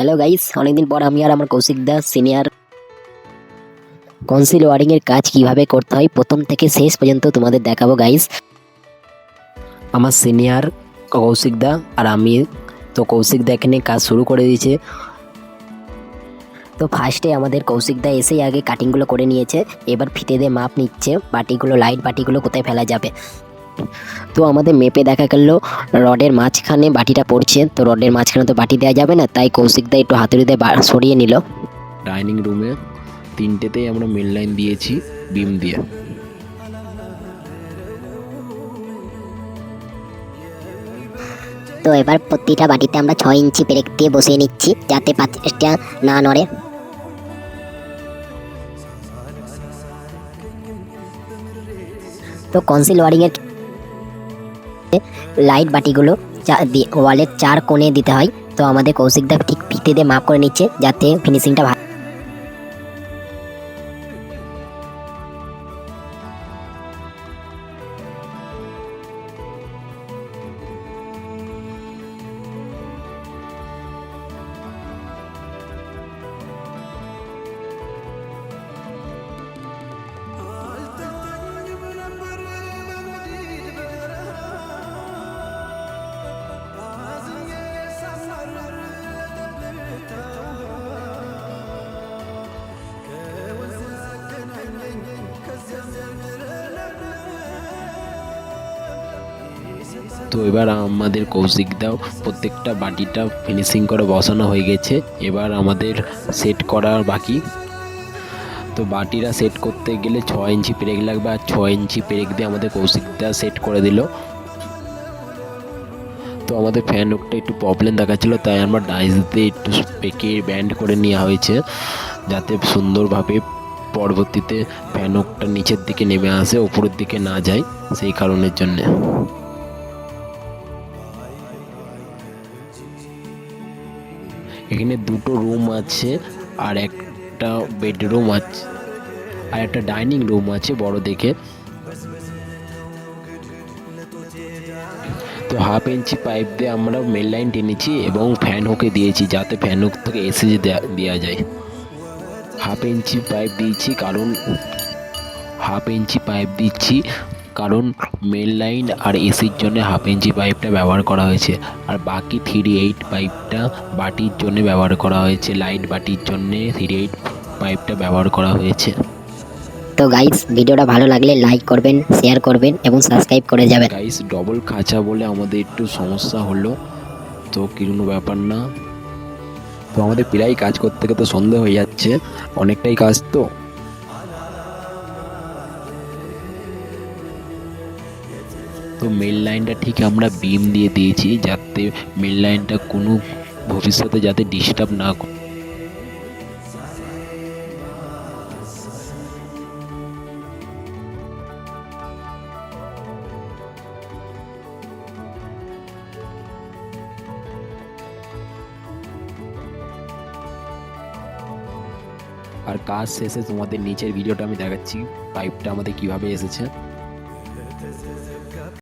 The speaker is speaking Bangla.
হ্যালো গাইস অনেকদিন পর আমি আর আমার Kaushik Das senior concealed wiring এর কাজ কীভাবে করতে হয়, প্রথম থেকে শেষ পর্যন্ত তোমাদের দেখাবো গাইস আমার সিনিয়র কৌশিক দা আর আমি তো কৌশিক দা এখানে কাজ শুরু করে দিয়েছে। তো ফার্স্টে আমাদের কৌশিক দা এসেই আগে কাটিংগুলো করে নিয়েছে। এবার ফিতে দিয়ে মাপ নিচ্ছে, বাটিগুলো লাইট বাটিগুলো কোথায় ফেলা যাবে। তো আমাদের মেপে দেখা গেল রডের মাঝখানে বাটিটা পড়ছে। তো রডের মাঝখানে তো বাটি দেওয়া যাবে না তাই কৌশিক দা একটু হাতুড়ি দিয়ে সরিয়ে নিল। ডাইনিং রুমে তিনটেতেই আমরা মেন লাইন দিয়েছি বিম দিয়ে। তো এবার প্রতিটা বাটিতে আমরা ছয় ইঞ্চি পেরেক দিয়ে বসিয়ে নিচ্ছি যাতে পাঁচটা না নড়ে। তো কনসিল ওয়ারিং এর লাইট বাটিগুলো ওয়ালের চার কোণে দিতে হয়। তো আমাদের কৌশিকদা ঠিক ফিতে দিয়ে মাপ করে নিচ্ছে যাতে ফিনিশিংটা ভালো তো এবার আমাদের কৌশিক দাও, প্রত্যেকটা বাটিটা ফিনিশিং করে বসানো হয়ে গেছে। এবার আমাদের সেট করার বাকি। তো বাটিরা সেট করতে গেলে ছ ইঞ্চি পেরেক লাগবে আর ছ ইঞ্চি পেরেক দিয়ে আমাদের কৌশিকদা সেট করে দিল। তো আমাদের ফ্যান হুকটা একটু প্রবলেম দেখাচ্ছিলো, তাই আমরা ডাইস দিয়ে একটু পেকে ব্যান্ড করে নেওয়া হয়েছে, যাতে সুন্দরভাবে পরবর্তীতে ফ্যান হুকটা নিচের দিকে নেমে আসে, উপরের দিকে না যায়, সেই কারণের জন্যে। এখানে দুটো রুম আছে, আর একটা বেডরুম আছে, আর একটা ডাইনিং রুম আছে বড় দেখে। তো হাফ ইঞ্চি পাইপ দিয়ে আমরা মেন লাইন টেনেছি এবং ফ্যান হুকে দিয়েছি, যাতে ফ্যান হুক থেকে এসে দেওয়া যায়। হাফ ইঞ্চি পাইপ দিয়েছি, কারণ হাফ ইঞ্চি পাইপ দিচ্ছি কারণ মেন লাইন আর এসির জন্য হাফ ইঞ্চি পাইপটা ব্যবহার করা হয়েছে। আর বাকি থ্রি এইট পাইপটা বাটির জন্য ব্যবহার করা হয়েছে। লাইট বাটির জন্য থ্রি এইট পাইপটা ব্যবহার করা হয়েছে। তো গাইস ভিডিওটা ভালো লাগলে লাইক করবেন শেয়ার করবেন এবং সাবস্ক্রাইব করে যাবেন। গাইস ডবল খাঁচা বলে আমাদের একটু সমস্যা হলো। তো কোনো ব্যাপার না? তো আমাদের প্রায় কাজ করতে করতে সন্ধে হয়ে যাচ্ছে। অনেকটাই কাজ তো। তো মেল লাইনটা ঠিক আমরা বিম দিয়ে দিয়েছি যাতে মেল লাইনটা কোনো ভবিষ্যতে যাতে ডিস্টার্ব না করে আর কাজ শেষে তোমাদের নিচের ভিডিওটা আমি দেখাচ্ছি পাইপটা আমাদের কীভাবে এসেছে।